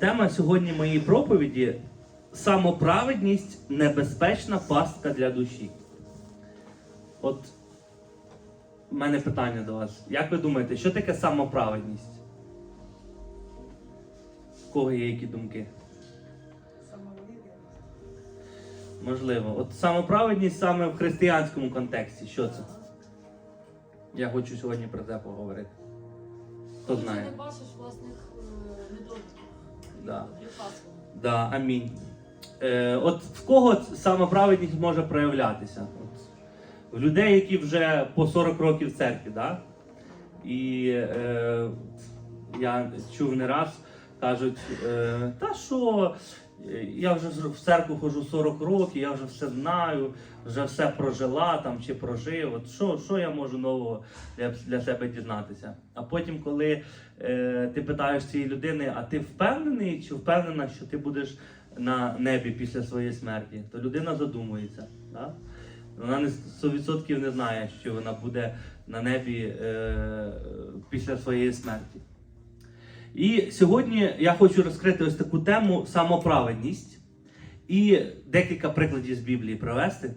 Тема сьогодні моєї проповіді самоправедність небезпечна пастка для душі. От в мене питання до вас. Як ви думаєте, що таке самоправедність? У кого є які думки? Можливо. От самоправедність саме в християнському контексті. Що це? Я хочу сьогодні про це поговорити. Хто знає? Ти не бачиш власних е, недоліків. Да. Да, амінь. Е, от в кого самоправедність може проявлятися? От, в людей, які вже по 40 років в церкві, да? І е, я чув не раз, кажуть, е, та що, я вже в церкву ходжу 40 років, я вже все знаю, вже все прожила там чи прожив. От що, що я можу нового для, для себе дізнатися? А потім, коли е, ти питаєш цієї людини, а ти впевнений чи впевнена, що ти будеш на небі після своєї смерті, то людина задумується. Да? Вона не 100% не знає, що вона буде на небі е, після своєї смерті. І сьогодні я хочу розкрити ось таку тему самоправедність і декілька прикладів з Біблії привести.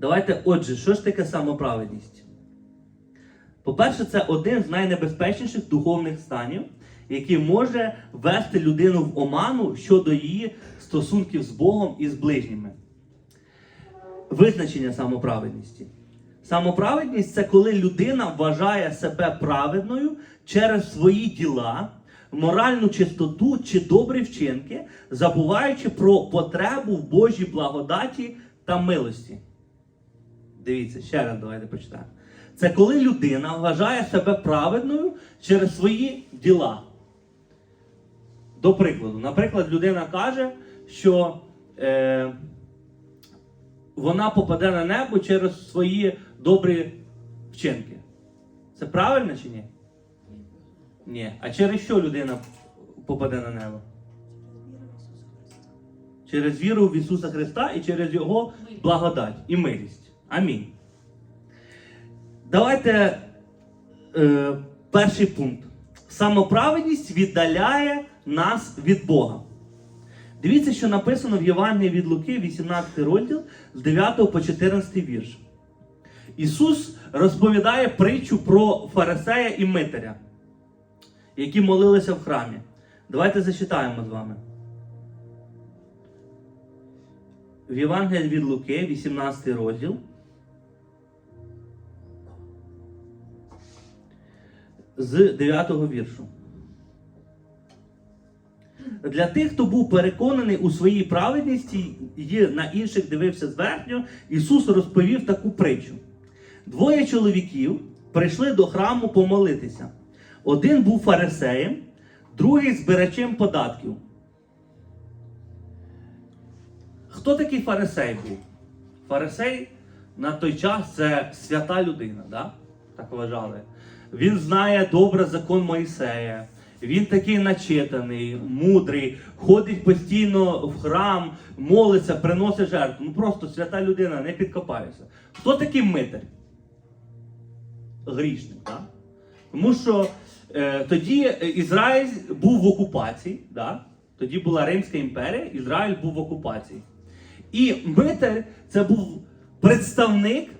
Давайте, отже, що ж таке самоправедність? По-перше, це один з найнебезпечніших духовних станів, який може ввести людину в оману щодо її стосунків з Богом і з ближніми. Визначення самоправедності. Самоправедність це коли людина вважає себе праведною через свої діла, моральну чистоту чи добрі вчинки, забуваючи про потребу в Божій благодаті та милості. Дивіться, ще раз давайте почитаємо. Це коли людина вважає себе праведною через свої діла. До прикладу, наприклад, людина каже, що е, вона попаде на небо через свої добрі вчинки. Це правильно чи ні? Ні. А через що людина попаде на небо? Через віру в Ісуса Христа і через Його благодать і милість. Амінь. Давайте е, перший пункт. Самоправедність віддаляє нас від Бога. Дивіться, що написано в Євангелії від Луки, 18 розділ з 9 по 14 вірш. Ісус розповідає притчу про фарисея і митаря, які молилися в храмі. Давайте зачитаємо з вами. В Євангелії від Луки, 18 розділ. З 9 віршу. Для тих, хто був переконаний у своїй праведності і на інших дивився зверхньо, Ісус розповів таку притчу. Двоє чоловіків прийшли до храму помолитися. Один був фарисеєм, другий збирачем податків. Хто такий фарисей був? Фарисей на той час це свята людина, да? так вважали. Він знає добре закон Моїсея. Він такий начитаний, мудрий, ходить постійно в храм, молиться, приносить жертву. Ну просто свята людина, не підкопається. Хто такий митар? Грішник, так? Тому що е, тоді Ізраїль був в окупації, да? тоді була Римська імперія, Ізраїль був в окупації. І митар це був представник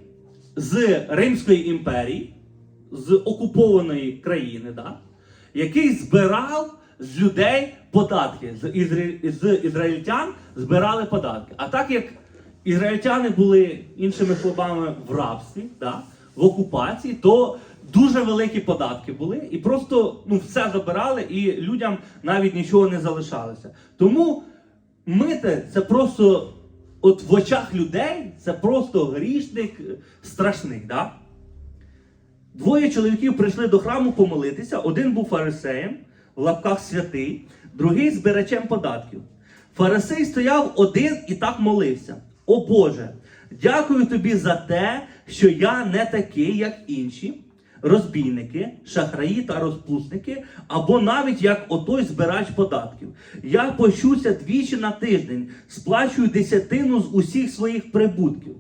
з Римської імперії, з окупованої країни, да? який збирав з людей податки. З, ізра... з ізраїльтян збирали податки. А так як ізраїльтяни були іншими словами в рабстві, да? В окупації, то дуже великі податки були, і просто ну, все забирали, і людям навіть нічого не залишалося. Тому мити це просто. От в очах людей це просто грішник е, страшний. Да? Двоє чоловіків прийшли до храму помолитися. Один був фарисеєм, в лапках святий, другий збирачем податків. Фарисей стояв один і так молився: О Боже, дякую тобі за те, що я не такий, як інші, розбійники, шахраї та розпусники, або навіть як отой збирач податків. Я пощуся двічі на тиждень, сплачую десятину з усіх своїх прибутків.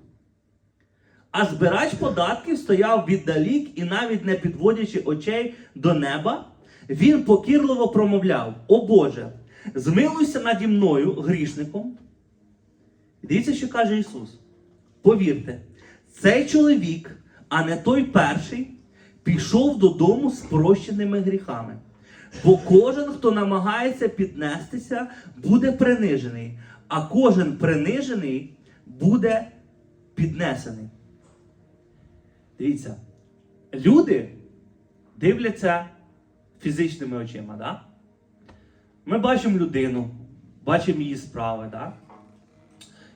А збирач податків стояв віддалік і навіть не підводячи очей до неба, він покірливо промовляв: О Боже, змилуйся наді мною, грішником. Дивіться, що каже Ісус. Повірте, цей чоловік, а не той перший, пішов додому з прощеними гріхами. Бо кожен, хто намагається піднестися, буде принижений, а кожен принижений буде піднесений. Дивіться, люди дивляться фізичними очима, да? Ми бачимо людину, бачимо її справи, да?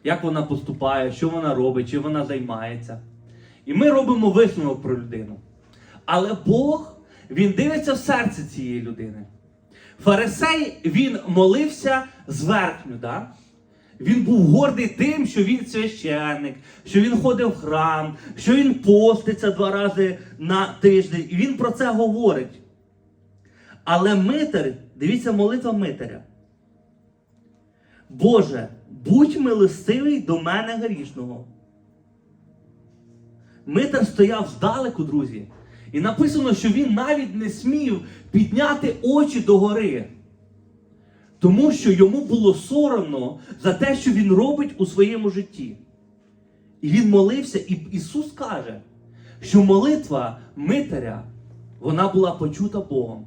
Як вона поступає, що вона робить, чим вона займається. І ми робимо висновок про людину. Але Бог, він дивиться в серце цієї людини. Фарисей, він молився зверхню, да? Він був гордий тим, що він священник, що він ходив в храм, що він поститься два рази на тиждень. І він про це говорить. Але Митер, дивіться, молитва Митаря. Боже, будь милостивий до мене грішного. Митер стояв здалеку, друзі. І написано, що він навіть не смів підняти очі догори. Тому що йому було соромно за те, що він робить у своєму житті. І він молився, і Ісус каже, що молитва Митаря, вона була почута Богом.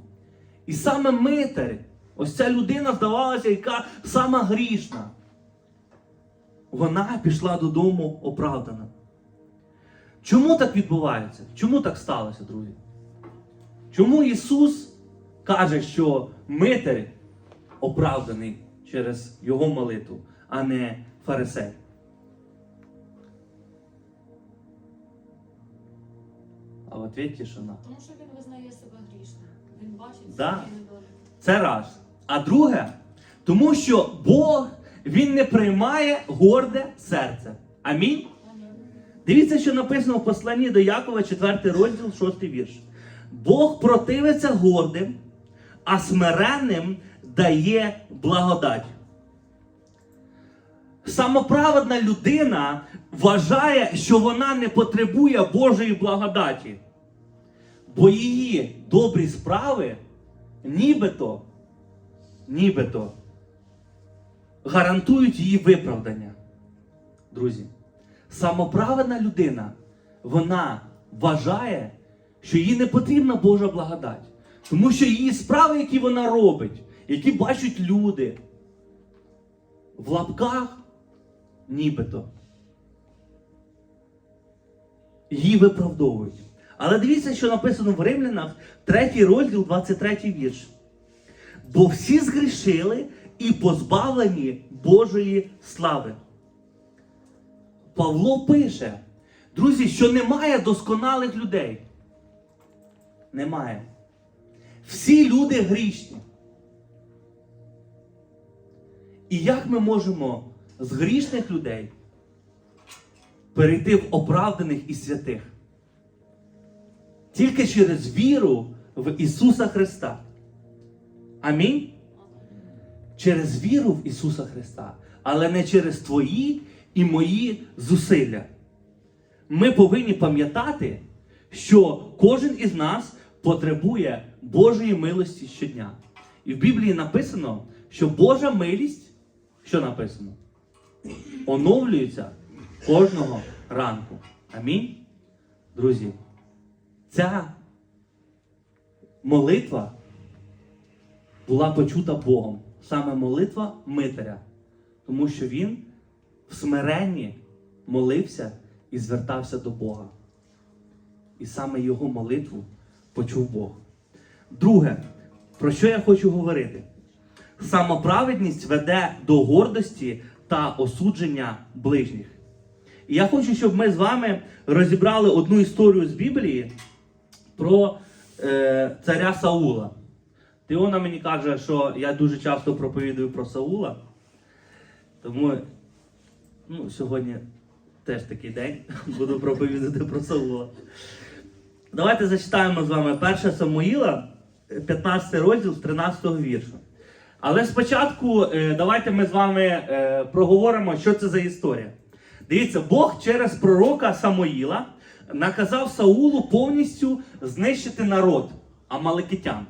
І саме Митар, ось ця людина здавалася, яка сама грішна, вона пішла додому оправдана. Чому так відбувається? Чому так сталося, друзі? Чому Ісус каже, що Митар оправданий через Його молитву, а не фарисей? А в ответ тишина. Тому що він визнає себе грішним. Він бачить Да. свої недоліки. Це раз. А друге, тому що Бог Він не приймає горде серце. Амінь. Дивіться, що написано в посланні до Якова, 4 розділ, 6 вірш. Бог противиться гордим, а смиренним дає благодать. Самоправедна людина вважає, що вона не потребує Божої благодаті, бо її добрі справи нібито, нібито гарантують її виправдання. Друзі, самоправедна людина, вона вважає, що їй не потрібна Божа благодать. Тому що її справи, які вона робить, які бачать люди, в лапках нібито. Її виправдовують. Але дивіться, що написано в Римлянах, 3 розділ, 23 вірш. Бо всі згрішили і позбавлені Божої слави. Павло пише, друзі, що немає досконалих людей. Немає. Всі люди грішні. І як ми можемо з грішних людей перейти в оправданих і святих? Тільки через віру в Ісуса Христа. Амінь? Через віру в Ісуса Христа, але не через твої і мої зусилля. Ми повинні пам'ятати, що кожен із нас потребує Божої милості щодня. І в Біблії написано, що Божа милість, що написано? Оновлюється кожного ранку. Амінь. Друзі, ця молитва була почута Богом. Саме молитва Митаря. Тому що він в смиренні молився і звертався до Бога. І саме його молитву почув Бог. Друге, про що я хочу говорити? Самоправедність веде до гордості та осудження ближніх. І я хочу, щоб ми з вами розібрали одну історію з Біблії про е, царя Саула. Тиона мені каже, що я дуже часто проповідую про Саула. Тому ну, сьогодні теж такий день буду проповідати про Саула. Давайте зачитаємо з вами 1 Самуїла, 15 розділ з 13 віршу. Але спочатку е, давайте ми з вами е, проговоримо, що це за історія. Дивіться, Бог через пророка Самуїла наказав Саулу повністю знищити народ амаликитян.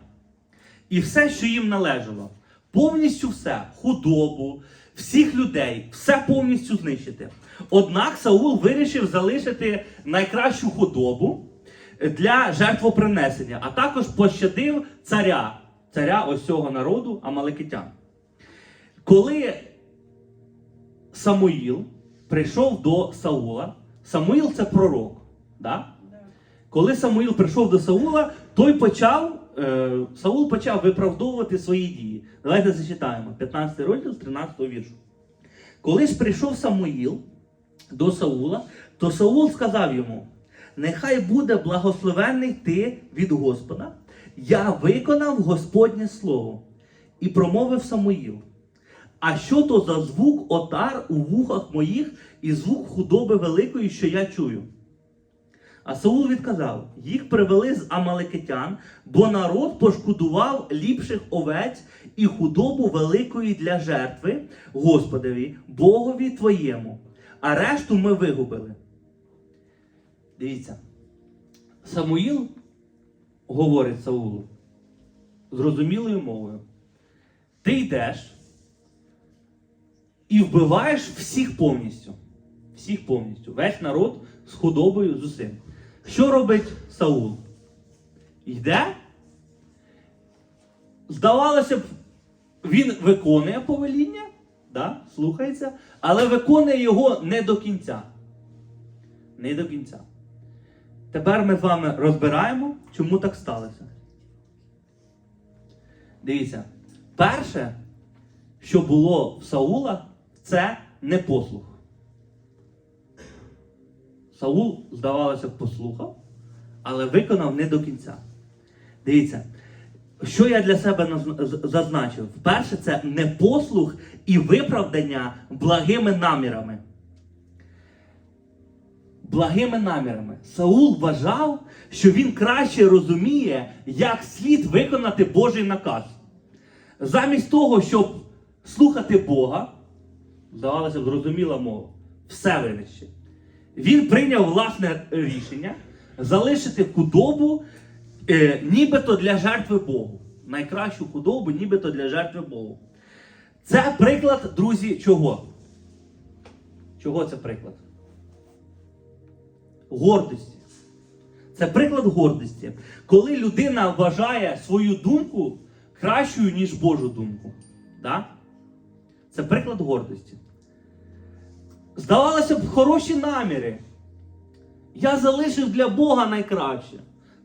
І все, що їм належало. Повністю все, худобу, всіх людей, все повністю знищити. Однак Саул вирішив залишити найкращу худобу для жертвопринесення, а також пощадив царя, царя ось цього народу, амаликитян. Коли Самуїл прийшов до Саула, Самуїл це пророк. Да? Коли Самуїл прийшов до Саула, той почав, Саул почав виправдовувати свої дії. Давайте зачитаємо 15 розділ з 13 віршу. Коли ж прийшов Самуїл до Саула, то Саул сказав йому: Нехай буде благословенний ти від Господа. Я виконав Господнє слово. І промовив Самуїл. А що то за звук отар у вухах моїх і звук худоби великої, що я чую? А Саул відказав: їх привели з Амалекитян, бо народ пошкодував ліпших овець і худобу великої для жертви Господові, Богові твоєму, а решту ми вигубили. Дивіться, Самуїл говорить Саулу зрозумілою мовою. Ти йдеш і вбиваєш всіх повністю. Всіх повністю. Весь народ з худобою з усім. Що робить Саул? Йде. Здавалося б, він виконує повеління, да, слухається, але виконує його не до кінця. Не до кінця. Тепер ми з вами розбираємо, чому так сталося. Дивіться, перше, що було в Саула, це непослух. Саул, здавалося послухав, але виконав не до кінця. Дивіться, що я для себе зазначив? Перше, це непослух і виправдання благими намірами. Благими намірами. Саул вважав, що він краще розуміє, як слід виконати Божий наказ. Замість того, щоб слухати Бога, здавалося б, зрозуміла мова, все винищить. Він прийняв власне рішення залишити худобу е, нібито для жертви Богу. Найкращу худобу, нібито для жертви Богу. Це приклад, друзі, чого? Чого це приклад? Гордості. Це приклад гордості. Коли людина вважає свою думку кращою, ніж Божу думку. Да? Це приклад гордості. Здавалося б, хороші наміри. Я залишив для Бога найкраще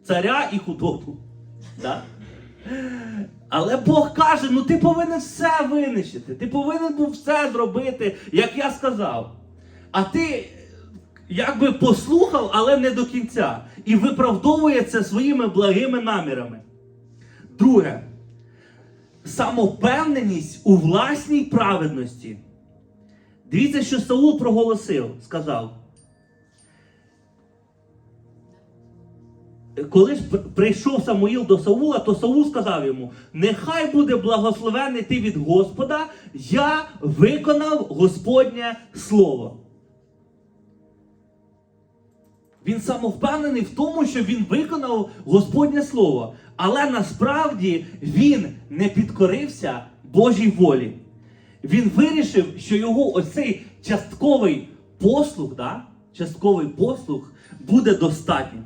царя і худобу. Да? Але Бог каже: ну ти повинен все винищити, ти повинен був все зробити, як я сказав. А ти якби послухав, але не до кінця. І виправдовує це своїми благими намірами. Друге, самовпевненість у власній праведності. Дивіться, що Саул проголосив, сказав. Коли ж прийшов Самуїл до Саула, то Саул сказав йому: Нехай буде благословений ти від Господа, я виконав Господнє слово. Він самовпевнений в тому, що він виконав Господнє слово. Але насправді він не підкорився Божій волі. Він вирішив, що його ось цей частковий послуг, да? частковий послуг буде достатнім.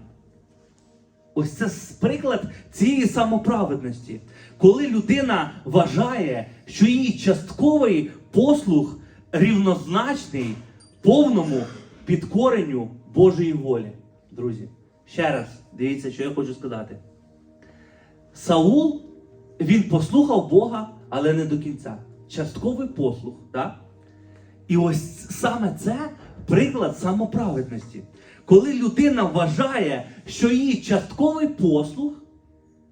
Ось це приклад цієї самоправедності. Коли людина вважає, що її частковий послуг рівнозначний повному підкоренню Божої волі. Друзі, ще раз дивіться, що я хочу сказати. Саул, він послухав Бога, але не до кінця. Частковий послух, так? І ось саме це приклад самоправедності. Коли людина вважає, що її частковий послух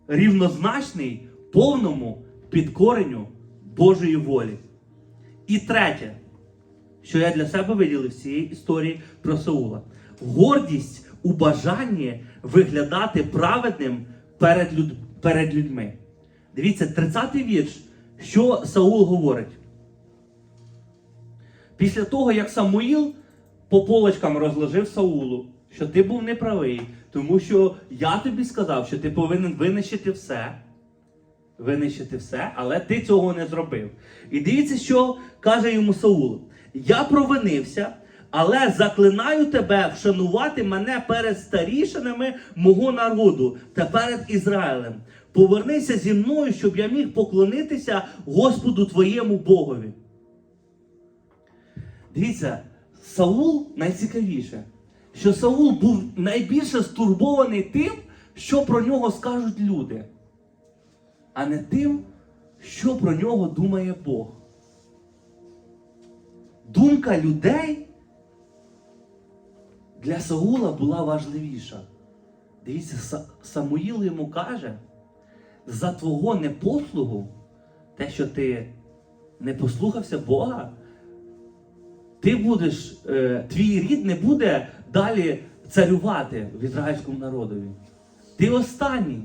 рівнозначний повному підкоренню Божої волі. І третє, що я для себе виділив з цієї історії про Саула. Гордість у бажанні виглядати праведним перед, люд... перед людьми. Дивіться, 30-й вірш, що Саул говорить. Після того, як Самуїл по полочкам розложив Саулу, що ти був неправий, тому що я тобі сказав, що ти повинен винищити все. винищити все, але ти цього не зробив. І дивіться, що каже йому Саул: Я провинився, але заклинаю тебе вшанувати мене перед старішинами мого народу та перед Ізраїлем. Повернися зі мною, щоб я міг поклонитися Господу твоєму Богові. Дивіться, Саул найцікавіше, що Саул був найбільше стурбований тим, що про нього скажуть люди, а не тим, що про нього думає Бог. Думка людей для Саула була важливіша. Дивіться, Самуїл йому каже, за твого непослугу, те, що ти не послухався Бога, ти будеш, е, твій рід не буде далі царювати в ізраїльському народові. Ти останній.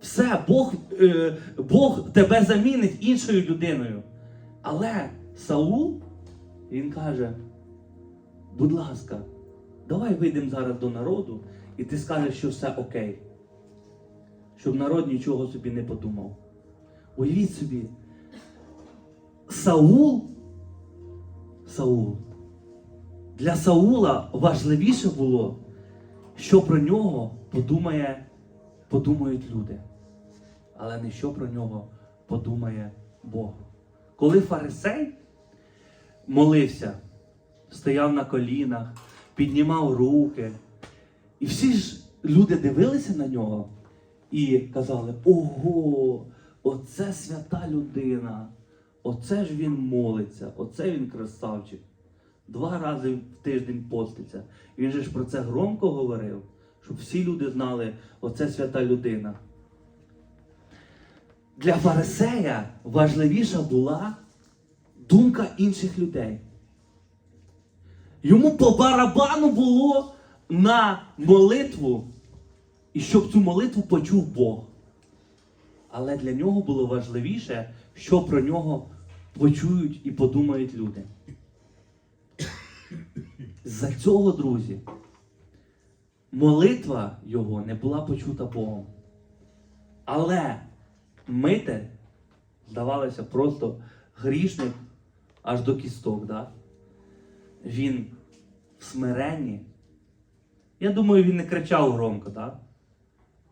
Все, Бог, е, Бог тебе замінить іншою людиною. Але Саул, він каже: будь ласка, давай вийдемо зараз до народу, і ти скажеш, що все окей. Щоб народ нічого собі не подумав. Уявіть собі, Саул Саул. Для Саула важливіше було, що про нього подумає, подумають люди, але не що про нього подумає Бог. Коли фарисей молився, стояв на колінах, піднімав руки, і всі ж люди дивилися на нього і казали: Ого, оце свята людина! Оце ж він молиться, оце він красавчик. Два рази в тиждень поститься. Він же ж про це громко говорив, щоб всі люди знали, оце свята людина. Для фарисея важливіша була думка інших людей. Йому по барабану було на молитву, і щоб цю молитву почув Бог. Але для нього було важливіше, що про нього почують і подумають люди. За цього, друзі, молитва його не була почута Богом. Але Митель, здавалося, просто грішник аж до кісток. Да? Він в смиренні. Я думаю, він не кричав громко, да?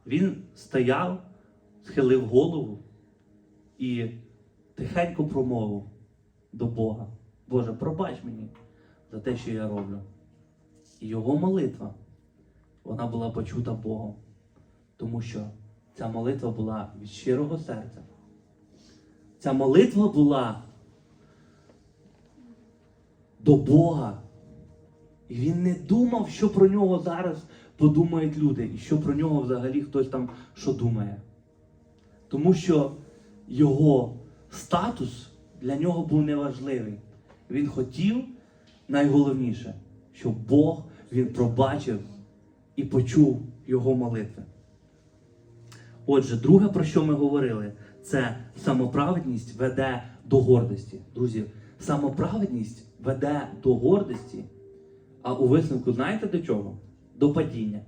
Він стояв, схилив голову і тихенько промовив до Бога. Боже, пробач мені за те, що я роблю. І його молитва, вона була почута Богом, тому що ця молитва була від щирого серця. Ця молитва була до Бога. І він не думав, що про нього зараз подумають люди, і що про нього взагалі хтось там що думає. Тому що його статус для нього був неважливий. Він хотів найголовніше, щоб Бог він пробачив і почув його молитви. Отже, друге, про що ми говорили, це самоправедність веде до гордості. Друзі, самоправедність веде до гордості, а у висновку знаєте до чого? До падіння.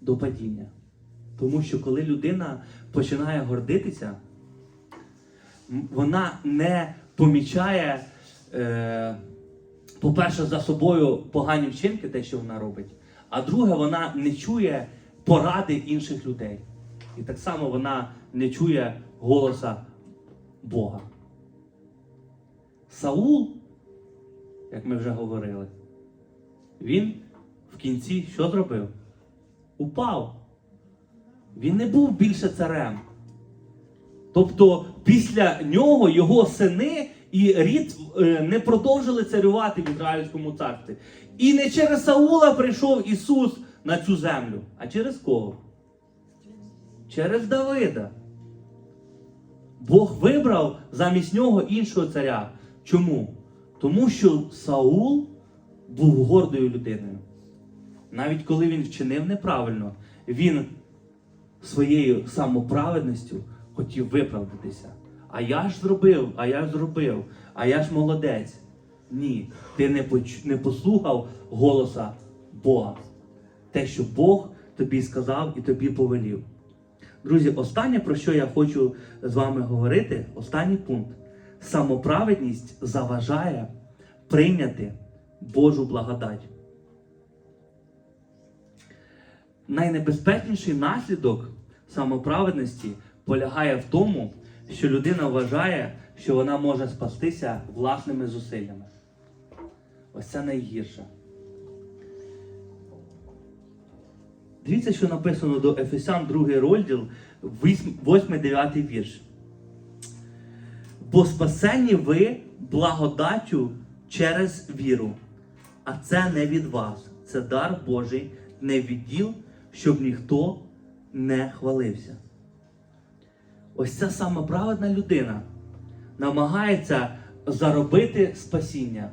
До падіння. Тому що коли людина починає гордитися, вона не помічає, е, по-перше, за собою погані вчинки, те, що вона робить, а друге, вона не чує поради інших людей. І так само вона не чує голоса Бога. Саул, як ми вже говорили, він в кінці що зробив? Упав. Він не був більше царем. Тобто після нього його сини і рід е, не продовжили царювати в Ізраїльському царстві. І не через Саула прийшов Ісус на цю землю, а через кого? Через Давида. Бог вибрав замість нього іншого царя. Чому? Тому що Саул був гордою людиною. Навіть коли він вчинив неправильно, він своєю самоправедністю хотів виправдатися. А я ж зробив, а я ж зробив, а я ж молодець. Ні, ти не, не послухав голоса Бога. Те, що Бог тобі сказав і тобі повелів. Друзі, останнє, про що я хочу з вами говорити, останній пункт. Самоправедність заважає прийняти Божу благодать. Найнебезпечніший наслідок самоправедності полягає в тому, що людина вважає, що вона може спастися власними зусиллями. Ось це найгірше. Дивіться, що написано до Ефесян 2 розділ, 8-9 вірш. Бо спасені ви благодаттю через віру. А це не від вас, це дар Божий, не від діл, щоб ніхто не хвалився. Ось ця саме праведна людина намагається заробити спасіння,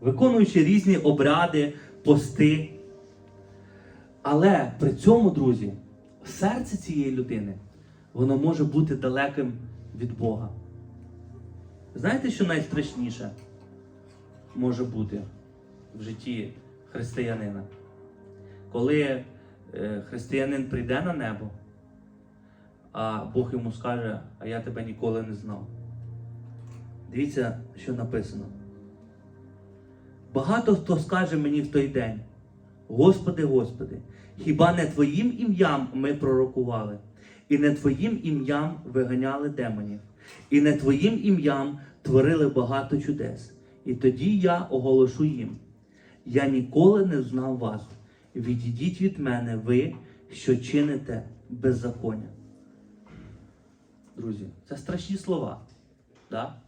виконуючи різні обряди, пости. Але при цьому, друзі, серце цієї людини, воно може бути далеким від Бога. Знаєте, що найстрашніше може бути в житті християнина? Коли християнин прийде на небо, а Бог йому скаже, а я тебе ніколи не знав. Дивіться, що написано. Багато хто скаже мені в той день, Господи, Господи, хіба не Твоїм ім'ям ми пророкували, і не Твоїм ім'ям виганяли демонів, і не Твоїм ім'ям творили багато чудес. І тоді я оголошу їм: я ніколи не знав вас. Відійдіть від мене, ви, що чините беззаконня. Друзі, це страшні слова. Да?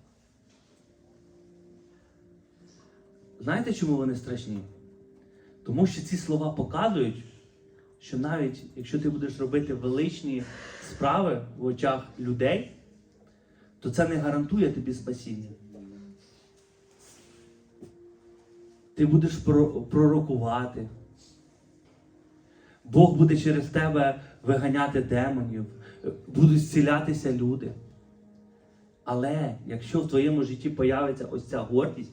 Знаєте, чому вони страшні? Тому що ці слова показують, що навіть якщо ти будеш робити величні справи в очах людей, то це не гарантує тобі спасіння. Ти будеш пророкувати. Бог буде через тебе виганяти демонів, будуть зцілятися люди. Але якщо в твоєму житті появиться ось ця гордість,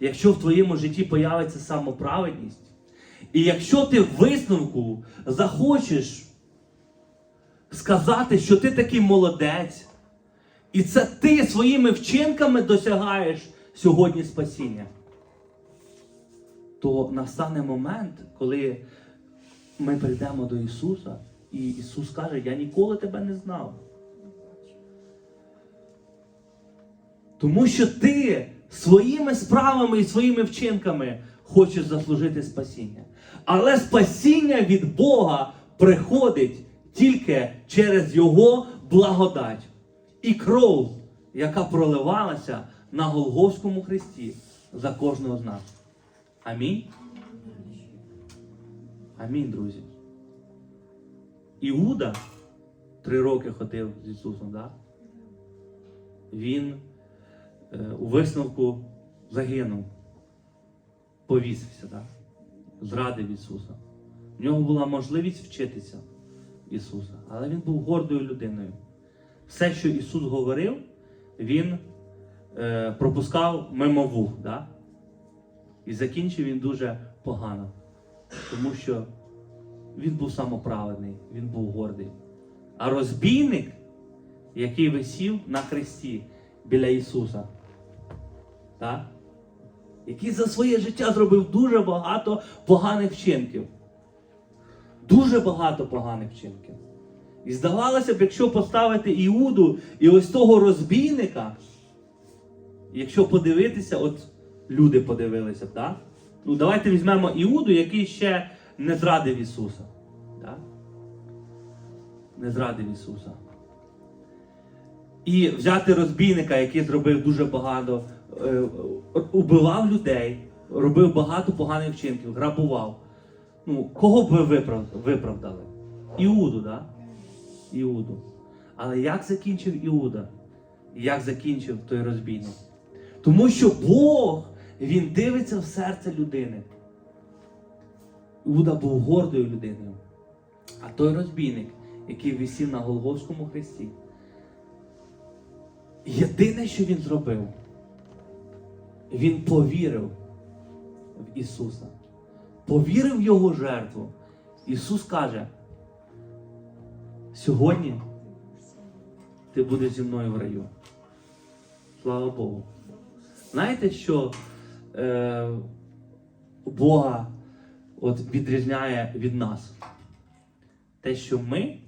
якщо в твоєму житті появиться самоправедність, і якщо ти в висновку захочеш сказати, що ти такий молодець, і це ти своїми вчинками досягаєш сьогодні спасіння, то настане момент, коли ми прийдемо до Ісуса, і Ісус каже, я ніколи тебе не знав. Тому що ти своїми справами і своїми вчинками хочеш заслужити спасіння. Але спасіння від Бога приходить тільки через Його благодать і кров, яка проливалася на Голговському хресті за кожного з нас. Амінь. Амінь, друзі. Іуда три роки ходив з Ісусом, да? Він е, у висновку загинув, повісився, да? зрадив Ісуса. В нього була можливість вчитися Ісуса, але він був гордою людиною. Все, що Ісус говорив, Він е, пропускав мимо вух. Да? І закінчив він дуже погано. Тому що він був самоправедний, він був гордий. А розбійник, який висів на хресті біля Ісуса, так? який за своє життя зробив дуже багато поганих вчинків. Дуже багато поганих вчинків. І здавалося б, якщо поставити Іуду і ось того розбійника, якщо подивитися, от люди подивилися б, так? Ну, давайте візьмемо Іуду, який ще не зрадив Ісуса. Так? Не зрадив Ісуса. І взяти розбійника, який зробив дуже багато, е, убивав людей, робив багато поганих вчинків, грабував. Ну, кого б ви виправ- виправдали? Іуду, так? Іуду. Але як закінчив Іуда? Як закінчив той розбійник? Тому що Бог, Він дивиться в серце людини. Іуда був гордою людиною. А той розбійник, який висів на Голгофському хресті, єдине, що він зробив, він повірив в Ісуса. Повірив в Його жертву. Ісус каже, сьогодні ти будеш зі мною в раю. Слава Богу. Знаєте, що е, Бога от, відрізняє від нас? Те, що ми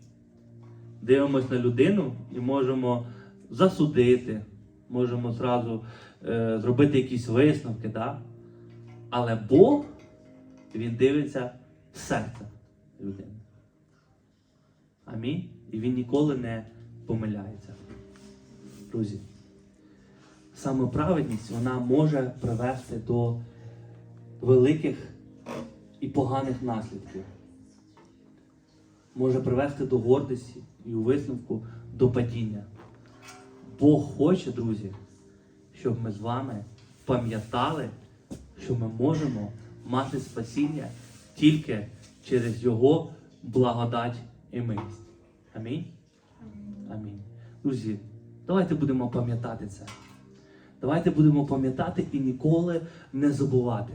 дивимося на людину і можемо засудити, можемо зразу е, зробити якісь висновки, да? але Бог, Він дивиться в серце людини. Амінь. І він ніколи не помиляється. Друзі, саме праведність вона може привести до великих і поганих наслідків. Може привести до гордості і у висновку до падіння. Бог хоче, друзі, щоб ми з вами пам'ятали, що ми можемо мати спасіння тільки через Його благодать і милість. Амінь. Амінь. Друзі, давайте будемо пам'ятати це. Давайте будемо пам'ятати і ніколи не забувати,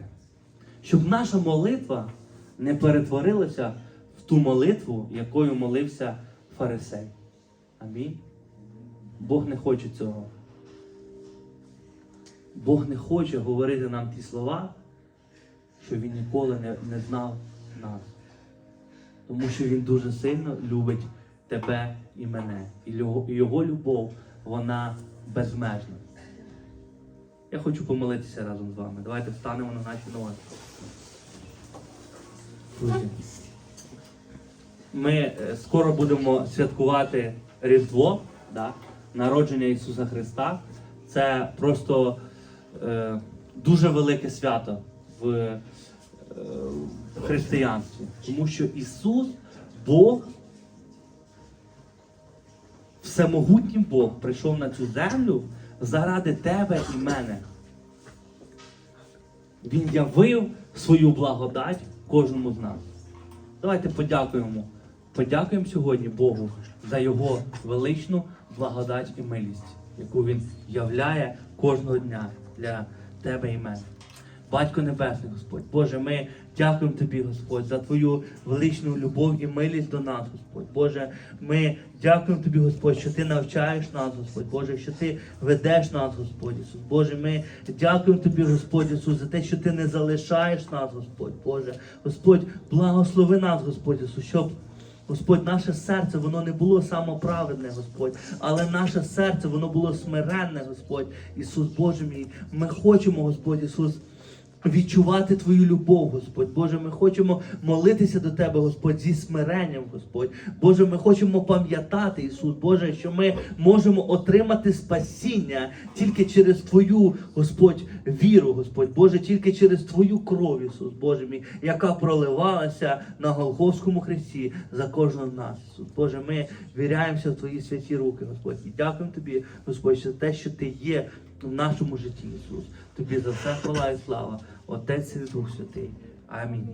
щоб наша молитва не перетворилася в ту молитву, якою молився фарисей. Амінь. Бог не хоче цього. Бог не хоче говорити нам ті слова, що Він ніколи не, не знав нас. Тому що Він дуже сильно любить тебе і мене. І його, і його любов, вона безмежна. Я хочу помолитися разом з вами. Давайте встанемо на наші ноги. Друзі, ми е, скоро будемо святкувати Різдво, да? народження Ісуса Христа. Це просто е, дуже велике свято в, е, християнстві. Тому що Ісус, Бог, всемогутній Бог прийшов на цю землю заради тебе і мене. Він явив свою благодать кожному з нас. Давайте подякуємо. Подякуємо сьогодні Богу за Його величну благодать і милість, яку Він являє кожного дня для тебе і мене. Батько Небесний, Господь, Боже, ми дякуємо Тобі, Господь, за Твою величну любов і милість до нас, Господь. Боже, ми дякуємо Тобі, Господь, що Ти навчаєш нас, Господь, Боже, що Ти ведеш нас, Господь Ісус. Боже, ми дякуємо Тобі, Господь Ісус, за те, що Ти не залишаєш нас, Господь, Боже. Господь, благослови нас, Господь Ісус, щоб Господь, наше серце, воно не було самоправедне, Господь, але наше серце, воно було смиренне, Господь, Ісус Боже мій. Ми хочемо, Господь Ісус, відчувати Твою любов, Господь. Боже, ми хочемо молитися до Тебе, Господь, зі смиренням, Господь. Боже, ми хочемо пам'ятати, Ісус, Боже, що ми можемо отримати спасіння тільки через Твою, Господь, віру, Господь. Боже, тільки через Твою кров, Ісус, Боже мій, яка проливалася на Голгофському хресті за кожного з нас. Ісус. Боже, ми віряємося в Твої святі руки, Господь. І дякуємо Тобі, Господь, за те, що Ти є в нашому житті, Ісус. Тобі за все хвала і слава. Отець і Дух Святий. Амінь.